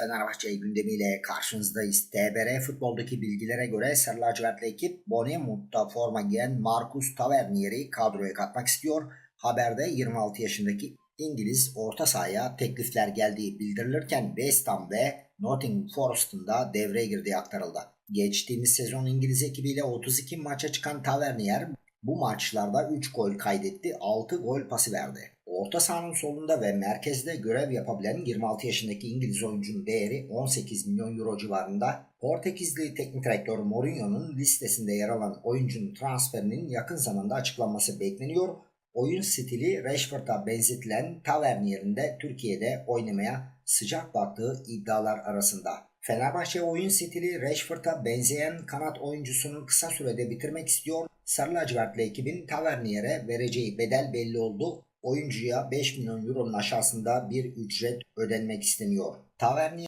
Fenerbahçe gündemiyle karşınızdayız. TBR futboldaki bilgilere göre Sarı Lacivertli ekip Bonemut'ta forma giyen Marcus Tavernier'i kadroya katmak istiyor. Haberde 26 yaşındaki İngiliz orta sahaya teklifler geldiği bildirilirken West Ham ve Nottingham Forest'ın da devreye girdiği aktarıldı. Geçtiğimiz sezon İngiliz ekibiyle 32 maça çıkan Tavernier bu maçlarda 3 gol kaydetti, 6 gol pası verdi. Orta sahanın solunda ve merkezde görev yapabilen 26 yaşındaki İngiliz oyuncunun değeri 18 milyon euro civarında. Portekizli teknik direktör Mourinho'nun listesinde yer alan oyuncunun transferinin yakın zamanda açıklanması bekleniyor. Oyun stili Rashford'a benzetilen Tavernier'in de Türkiye'de oynamaya sıcak baktığı iddialar arasında. Fenerbahçe oyun stili Rashford'a benzeyen kanat oyuncusunun kısa sürede bitirmek istiyor. Sarı lacivertli ekibin Tavernier'e vereceği bedel belli oldu. Oyuncuya 5 milyon euronun aşağısında bir ücret ödenmek isteniyor. Tavernier